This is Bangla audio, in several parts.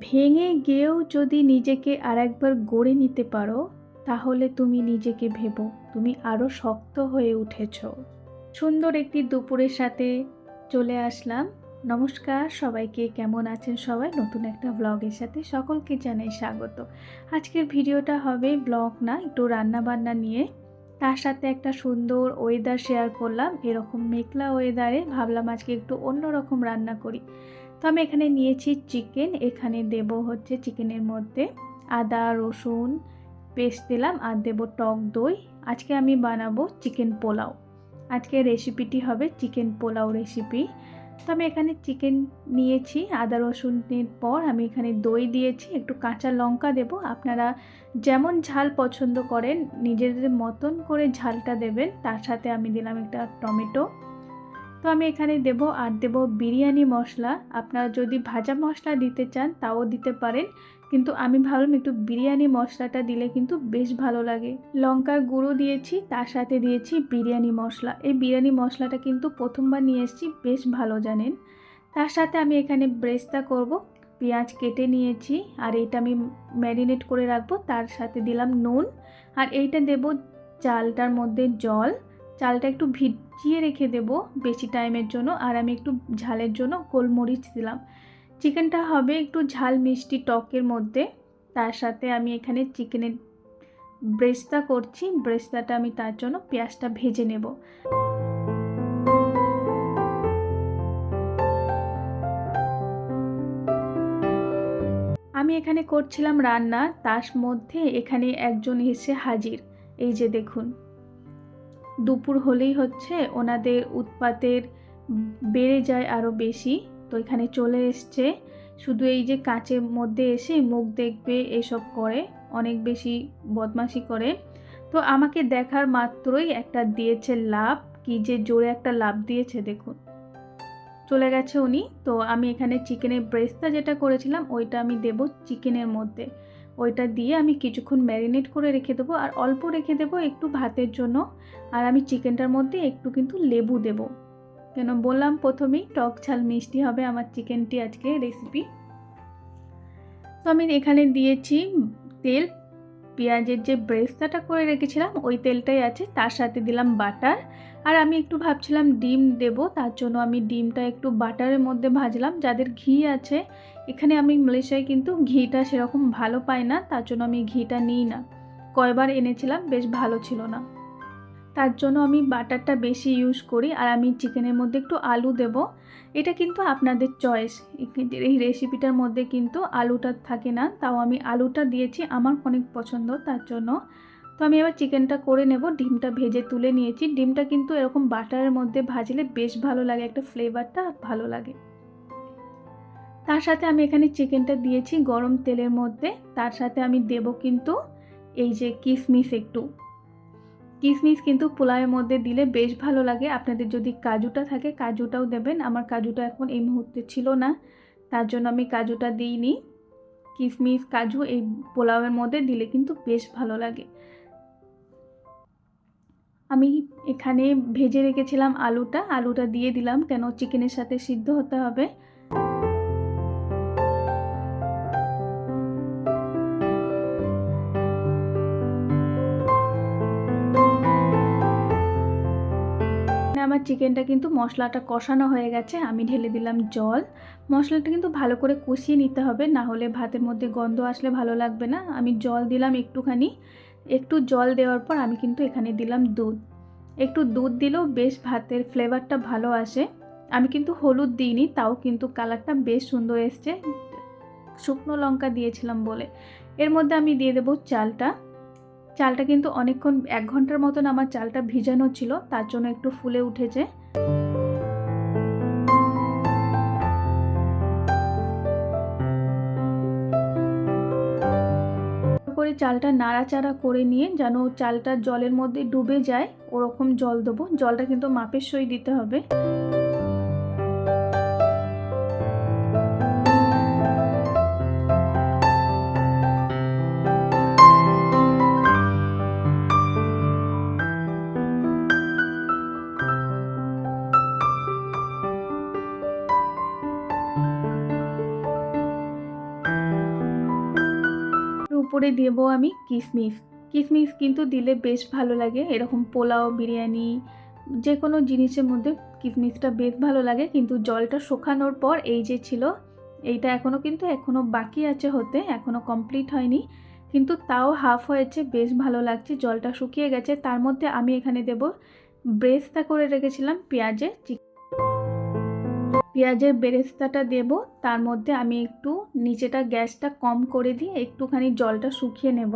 ভেঙে গিয়েও যদি নিজেকে আরেকবার গড়ে নিতে পারো, তাহলে তুমি নিজেকে ভেবো, তুমি আরও শক্ত হয়ে উঠেছ। সুন্দর একটি দুপুরের সাথে চলে আসলাম। নমস্কার, সবাইকে কেমন আছেন সবাই? নতুন একটা ব্লগের সাথে সকলকে জানাই স্বাগত। আজকের ভিডিওটা হবে ব্লগ না, একটু রান্না বান্না নিয়ে। তার সাথে একটা সুন্দর ওয়েদার শেয়ার করলাম, এরকম মেঘলা ওয়েদারে ভাবলাম আজকে একটু অন্যরকম রান্না করি। তো আমি এখানে নিয়েছি চিকেন, এখানে দেব হচ্ছে চিকেনের মধ্যে আদা, রসুন পেস্ট দিলাম আর দেব টক দই। আজকে আমি বানাবো চিকেন পোলাও। আজকে রেসিপিটি হবে চিকেন পোলাও রেসিপি। তো আমি এখানে চিকেন নিয়েছি, আদা, রসুনের পর আমি এখানে দই দিয়েছি, একটু কাঁচা লঙ্কা দেব। আপনারা যেমন ঝাল পছন্দ করেন, নিজেদের মতন করে ঝালটা দেবেন। তার সাথে আমি দিলাম একটা টমেটো। তো আমি এখানে দেব আর দেব বিরিয়ানি মশলা। আপনারা যদি ভাজা মশলা দিতে চান, তাও দিতে পারেন। কিন্তু আমি ভাবলাম একটু বিরিয়ানি মশলাটা দিলে কিন্তু বেশ ভালো লাগে। লঙ্কার গুঁড়ো দিয়েছি, তার সাথে দিয়েছি বিরিয়ানি মশলা। এই বিরিয়ানি মশলাটা কিন্তু প্রথমবার নিয়ে এসেছি, বেশ ভালো জানেন। তার সাথে আমি এখানে ব্রেস্তা করব, পেঁয়াজ কেটে নিয়েছি, আর এইটা আমি ম্যারিনেট করে রাখব, তার সাথে দিলাম নুন। আর এইটা দেব চালটার মধ্যে জল। চালটা একটু ভিজিয়ে রেখে দেব বেশি টাইমের জন্য আর আমি একটু ঝালের জন্য গোলমরিচ দিলাম। চিকেনটা হবে একটু ঝাল মিষ্টি টকের মধ্যে। তার সাথে আমি এখানে চিকেনের ব্রেস্তা করছি। ব্রেস্তাটা আমি তার জন্য পেঁয়াজটা ভেজে নেব। আমি এখানে করছিলাম রান্না। তার মধ্যে এখানে একজন এসে হাজির। এই যে দেখুন। দুপুর হলেই হচ্ছে ওনাদের উৎপাতের বেড়ে যায় আরও বেশি। তো এখানে চলে এসছে। শুধু এই যে কাঁচের মধ্যে এসে মুখ দেখবে এসব করে, অনেক বেশি বদমাশি করে। তো আমাকে দেখার মাত্রই একটা দিয়েছে লাভ। কি যে জোরে একটা লাভ দিয়েছে, দেখুন। চলে গেছে উনি। তো আমি এখানে চিকেনের ব্রেস্তা যেটা করেছিলাম, ওইটা আমি দেব চিকেনের মধ্যে। ওইটা দিয়ে আমি কিছুক্ষণ ম্যারিনেট করে রেখে দেবো, আর অল্প রেখে দেবো একটু ভাতের জন্য। আর আমি চিকেনটার মধ্যে একটু কিন্তু লেবু দেবো। কেন বললাম প্রথমেই টক ঝাল মিষ্টি হবে আমার চিকেনটি আজকে রেসিপি তো আমি এখানে দিয়েছি তেল পেঁয়াজের যে ব্রেস্তাটা করে রেখেছিলাম, ওই তেলটাই আছে। তার সাথে দিলাম বাটার। আর আমি একটু ভাবছিলাম ডিম দেব, তার জন্য আমি ডিমটা একটু বাটারের মধ্যে ভাজলাম। যাদের ঘি আছে, এখানে আমি মালয়েশিয়ায় কিন্তু ঘিটা সেরকম ভালো পাই না, তার জন্য আমি ঘিটা নিই না। কয়বার এনেছিলাম, বেশ ভালো ছিল না। তার জন্য আমি বাটারটা বেশি ইউজ করি আর আমি চিকেনের মধ্যে একটু আলু দেব। এটা কিন্তু আপনাদের চয়েস এই রেসিপিটার মধ্যে কিন্তু আলুটা থাকে না, তাও আমি আলুটা দিয়েছি, আমার অনেক পছন্দ তার জন্য। তো আমি এবার চিকেনটা করে নেব, ডিমটা ভেজে তুলে নিয়েছি। ডিমটা কিন্তু এরকম বাটারের মধ্যে ভাজলে বেশ ভালো লাগে, একটা ফ্লেভারটা ভালো লাগে। তার সাথে আমি এখানে চিকেনটা দিয়েছি গরম তেলের মধ্যে। তার সাথে আমি দেব কিন্তু এই যে কিশমিশ একটু। কিশমিশ কিন্তু পোলাওয়ের মধ্যে দিলে বেশ ভালো লাগে। আপনাদের যদি কাজুটা থাকে, কাজুটাও দেবেন। আমার কাজুটা এখন এই মুহূর্তে ছিল না, তার জন্য আমি কাজুটা দিইনি। কিশমিশ কাজু এই পোলাওয়ের মধ্যে দিলে কিন্তু বেশ ভালো লাগে। আমি এখানে ভেজে রেখেছিলাম আলুটা। আলুটা দিয়ে দিলাম, কেন চিকেনের সাথে সিদ্ধ হতে হবে। আমার চিকেনটা কিন্তু মশলাটা কষানো হয়ে গেছে। আমি ঢেলে দিলাম জল। মশলাটা কিন্তু ভালো করে কষিয়ে নিতে হবে, না হলে ভাতের মধ্যে গন্ধ আসলে ভালো লাগবে না। আমি জল দিলাম একটুখানি। একটু জল দেওয়ার পর আমি কিন্তু এখানে দিলাম দুধ। একটু দুধ দিলেও বেশ ভাতের ফ্লেভারটা ভালো আসে। আমি কিন্তু হলুদ দিইনি, তাও কিন্তু কালারটা বেশ সুন্দর এসছে। শুকনো লঙ্কা দিয়েছিলাম বলে। এর মধ্যে আমি দিয়ে দেবো চালটা। চালটা কিন্তু অনেকক্ষণ, এক ঘণ্টার মতন আমার চালটা ভিজানো ছিল, তার জন্য একটু ফুলে উঠেছে। করে চালটা নাড়াচাড়া করে নিয়ে যেন চালটা জলের মধ্যে ডুবে যায়, ওরকম জল দেবো। জলটা কিন্তু মাপের সই দিতে হবে। তারপরে দেবো আমি কিশমিশ কিশমিশ কিন্তু দিলে বেশ ভালো লাগে, এরকম পোলাও, বিরিয়ানি যে কোনো জিনিসের মধ্যে কিশমিশটা বেশ ভালো লাগে, কিন্তু জলটা শুকানোর পর এই যে ছিল, এইটা এখনও কিন্তু এখনও বাকি আছে হতে এখনও কমপ্লিট হয়নি, কিন্তু তাও হাফ হয়েছে, বেশ ভালো লাগছে, জলটা শুকিয়ে গেছে। তার মধ্যে আমি এখানে দেব ব্রেস্তা করে রেখেছিলাম, পেঁয়াজে, চিক- পেঁয়াজের বেরেস্তাটা দেব, তার মধ্যে আমি একটু নিচেটা গ্যাসটা কম করে দিয়ে একটুখানি জলটা শুকিয়ে নেব।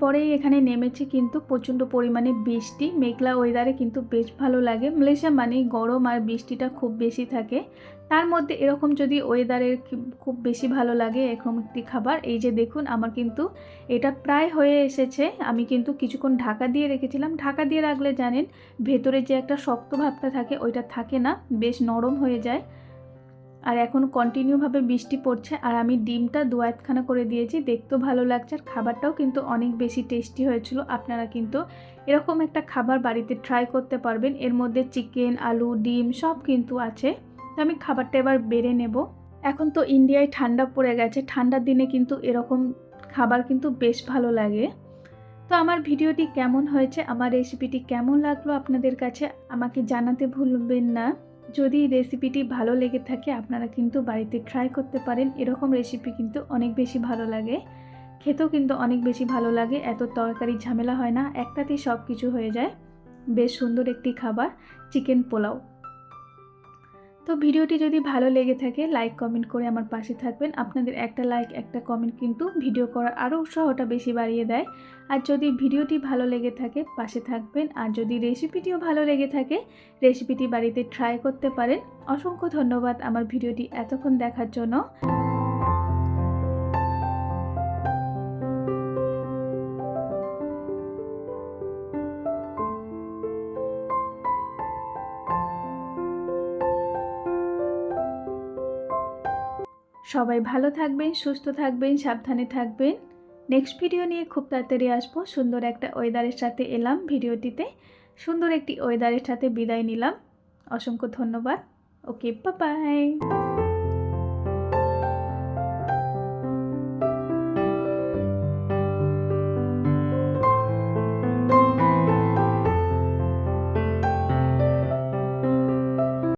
তারপরেই এখানে নেমেছে কিন্তু প্রচণ্ড পরিমাণে বৃষ্টি। মেঘলা ওয়েদারে কিন্তু বেশ ভালো লাগে। মালয়েশিয়া মানেই গরম আর বৃষ্টিটা খুব বেশি থাকে। তার মধ্যে এরকম যদি ওয়েদারের খুব বেশি ভালো লাগে এরকম একটি খাবার, এই যে দেখুন আমার কিন্তু এটা প্রায় হয়ে এসেছে। আমি কিন্তু কিছুক্ষণ ঢাকা দিয়ে রেখেছিলাম। ঢাকা দিয়ে রাখলে জানেন ভেতরে যে একটা শক্ত ভাবটা থাকে, ওইটা থাকে না। বেশ নরম হয়ে যায়। আর এখন কন্টিনিউভাবে বৃষ্টি পড়ছে, আর আমি ডিমটা দু আধখানা করে দিয়েছি, দেখতেও ভালো লাগছে, আর খাবারটাও কিন্তু অনেক বেশি টেস্টি হয়েছিল। আপনারা কিন্তু এরকম একটা খাবার বাড়িতে ট্রাই করতে পারবেন। এর মধ্যে চিকেন আলু, ডিম সব কিন্তু আছে। তো আমি খাবারটা এবার বেড়ে নেব। এখন তো ইন্ডিয়ায় ঠান্ডা পড়ে গেছে, ঠান্ডার দিনে কিন্তু এরকম খাবার কিন্তু বেশ ভালো লাগে। তো আমার ভিডিওটি কেমন হয়েছে, আমার রেসিপিটি কেমন লাগল আপনাদের কাছে, আমাকে জানাতে ভুলবেন না। যদি রেসিপিটি ভালো লেগে থাকে, আপনারা কিন্তু বাড়িতে ট্রাই করতে পারেন। এরকম রেসিপি কিন্তু অনেক বেশি ভালো লাগে। খেতেও কিন্তু অনেক বেশি ভালো লাগে। এত তরকারি ঝামেলা হয় না। একটাতেই সব কিছু হয়ে যায়। বেশ সুন্দর একটি খাবার। চিকেন পোলাও। তো ভিডিওটি যদি ভালো লেগে থাকে লাইক কমেন্ট করে আমার পাশে থাকবেন। আপনাদের একটা লাইক একটা কমেন্ট কিন্তু ভিডিও করার আরও উৎসাহটা বেশি বাড়িয়ে দেয়। আর যদি ভিডিওটি ভালো লেগে থাকে, পাশে থাকবেন। আর যদি রেসিপিটিও ভালো লেগে থাকে রেসিপিটি বাড়িতে ট্রাই করতে পারেন। অসংখ্য ধন্যবাদ আমার ভিডিওটি এতক্ষণ দেখার জন্য। সবাই ভালো থাকবেন, সুস্থ থাকবেন, সাবধানে থাকবেন। নেক্সট ভিডিও নিয়ে খুব তাড়াতাড়ি আসব। সুন্দর একটা ওয়েদারের সাথে এলাম ভিডিওটিতে। সুন্দর একটি ওয়েদারের সাথে বিদায় নিলাম। অসংখ্য ধন্যবাদ। Okay bye